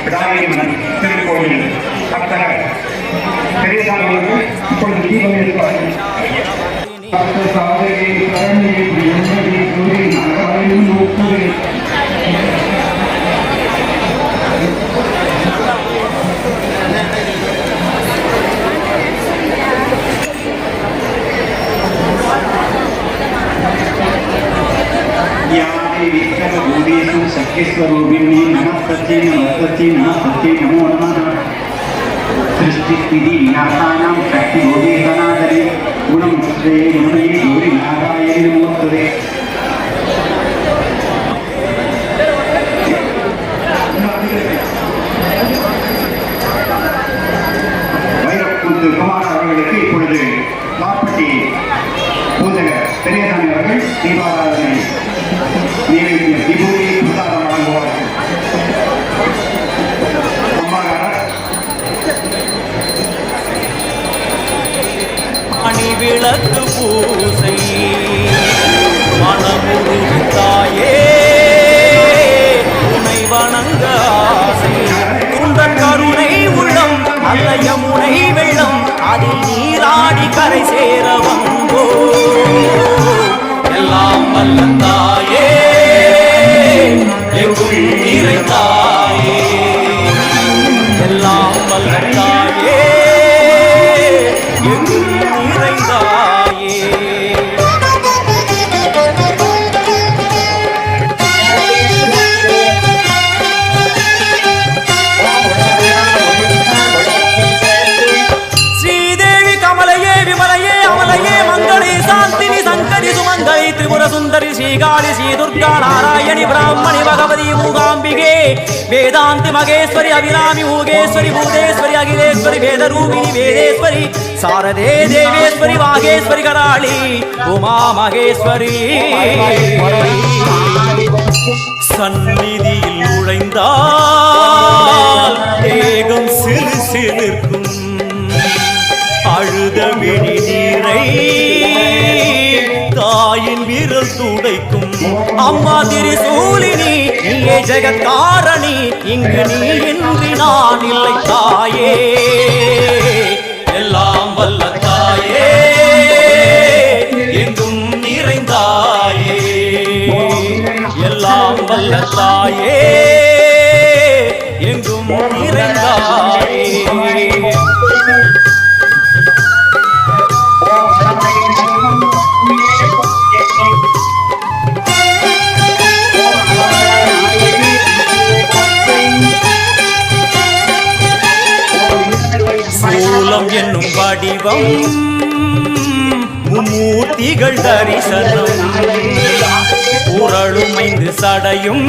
வால்பட்டி பிடாரியம்மன் திருக்கோயில் பக்தர் பெரியசாமி அவர்கள் இப்பொழுது தீபம் ஏற்பார்கள் சாதகை கரணியை என்பதை विक्रमभूतेषु सख्यस्वरूपिणी नमः तस्यै नमः तस्यै नमः तस्यै नमो नमः सृष्टिस्थिति विनाशानां शक्तिभोगे सनातने गुणं श्रे गुणे गौरि नारायणे नमोस्तुते வைரக்குந்து குமார் அவர்களுக்கு இப்பொழுது வாப்பட்டி பூஜகர் பெரியசாமி அவர்கள் தீபாராதனை rồi. மூகேஸ்வரி பூதேஸ்வரி அகிலேஸ்வரி வேதரூபிணி வேதேஸ்வரி சாரதே தேவேஸ்வரி வாகேஸ்வரி கராளி உமா மகேஸ்வரி சந்நிதியில் நுழைந்தால் தேகம் சிறு சிலிர்க்கும் அழுத விழி நீரை தாயின் விரல் துடைக்கும் அம்மா திரிசூலினி சூழினி ஜெகத்காரணி இங்கு நீ இன்றி நான் இல்லை தாயே. எல்லாம் வல்ல தாயே எங்கும் நிறைந்தாயே. எல்லாம் வல்ல தாயே வடிவம் மும்மூர்த்திகள் தரிசனம். உரளும் ஐந்து சடையும்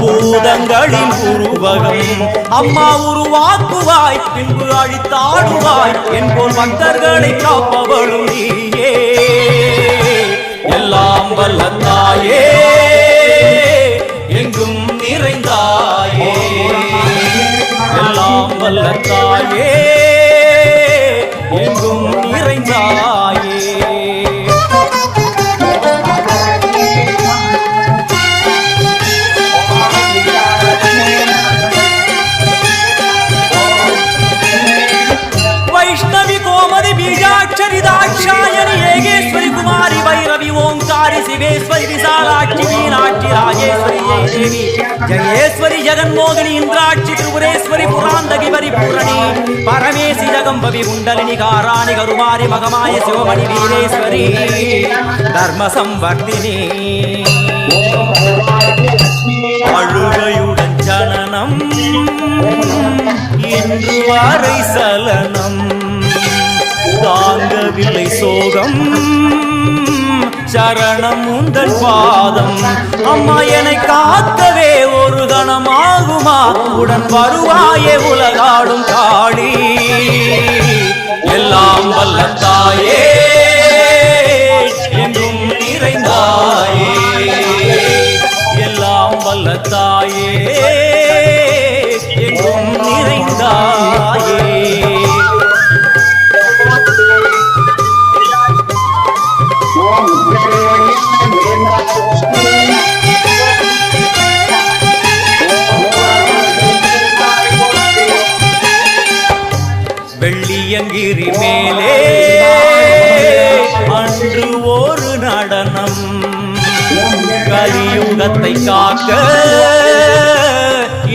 பூதங்களின் உருவகம். அம்மா உருவாக்குவாய் பின்பு அழித்தாடுவாய் என்போல் பக்தர்களை காப்பவளும் நீயே. எல்லாம் வல்ல தாயே எங்கும் நிறைந்தாயே. எல்லாம் வல்ல தாயே தேவி. ஜெயேஸ்வரி ஜெகன்மோகினி இந்திராட்சி திரிபுரேஸ்வரி புராந்தகி பரிபூரணி. பரமேசி ஜகம்பவி குண்டலினி காராணி கருமாரி மகமாய சிவமணி வீரேஸ்வரி. தர்ம சம்வர்த்தினி அழுகையுடன் ஜனனம். இன்று வாரை சலனம். தாங்கவில்லை சோகம். சரணம் உந்தன் பாதம். அம்மா என்னை காக்கவே ஒரு கணமாகுமா? உடன் வருவாயே உலகாடும் கா உலகத்தை காக்க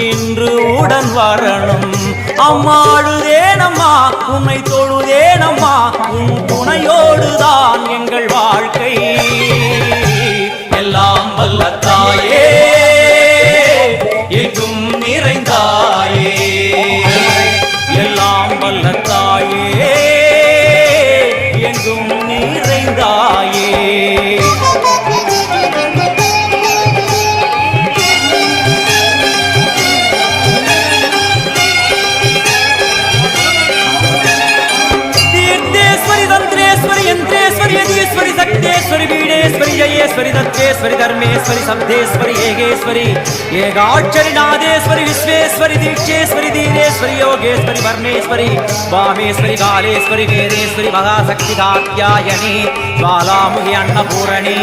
இன்று உடன் வரணும். அம்மாடுதேனம்மா உன்னை யந்திரேஸ்வரி சக்தேஸ்வரி வீடேஸ்வரி ஜயேஸ்வரி தத்தேஸ்வரி தர்மேஸ்வரி சப்தேஸ்வரி ஏகேஸ்வரி ஏகாட்சரி நாதேஸ்வரி விஸ்வேஸ்வரி தீட்சேஸ்வரி தீரேஸ்வரி யோகேஸ்வரி வர்ணேஸ்வரி வாமேஸ்வரி காலேஸ்வரி வேதேஸ்வரி மகாசக்தி காத்தியாயணி பாலாமுகி அன்னபூரணி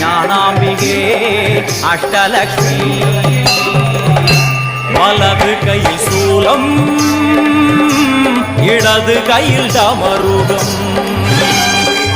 ஞானாம்பிகே அஷ்டலக்ஷ்மி. வலது கை சூலம் இடது கையில் தமருகம்.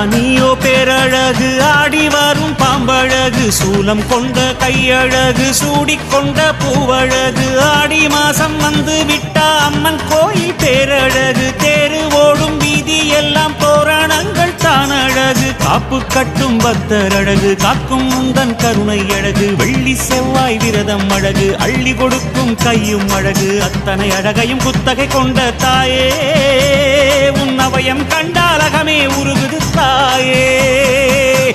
அத்தானியோ பேரழகு ஆடி வரும் பாம்பழகு சூலம் கொண்ட கையழகு சூடிக்கொண்ட பூவழகு ஆடி மாசம் வந்து விட்டா அம்மன் கோயில் பேரழகு தேரு ஓடும் வீதி எல்லாம் போ தோரணங்கள் தான் அழகு. காப்பு கட்டும் பக்தர் அழகு. காக்கும் முந்தன் கருணை அழகு. வெள்ளி செவ்வாய் விரதம் அழகு. அள்ளி கொடுக்கும் கையும் அழகு. அத்தனை அழகையும் குத்தகை கொண்ட தாயே உன் அவயம் கண்டாலகமே உருகுது தாயே.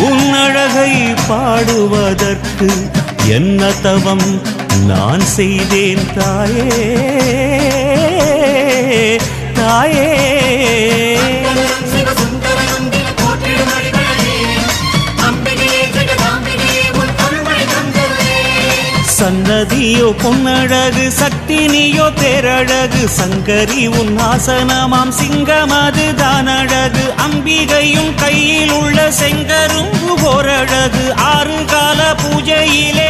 உன் அழகை பாடுவதற்கு என்ன தவம் நான் செய்தேன் தாயே தாயே. பொன்னழகு சக்தி நீயோ தேரழகு சங்கரி உன் ஆசனமாம் சிங்கம் அது தானழகு அம்பிகையும் கையில் உள்ள செங்கரும்பு ஓரழகு ஆறு கால பூஜையிலே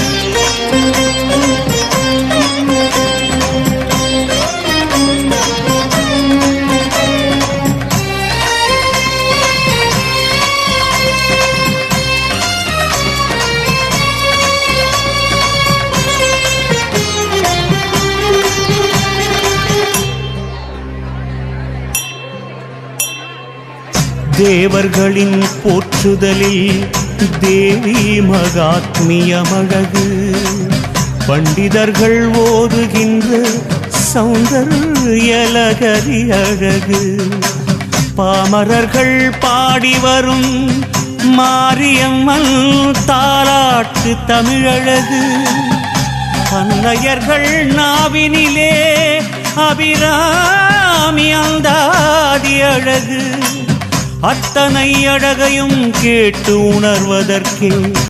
தேவர்களின் போற்றுதலில் தேவி மகாத்மியமழகு. பண்டிதர்கள் ஓதுகின்ற சௌந்தர்யலகரி அழகு பாமரர்கள் பாடி வரும் மாரியம்மன் தாலாட்டு தமிழழகு. பன்னையர்கள் நாவினிலே அபிராமி அந்தாதி அழகு அத்தனை அழகையும் கேட்டு உணர்வதற்கே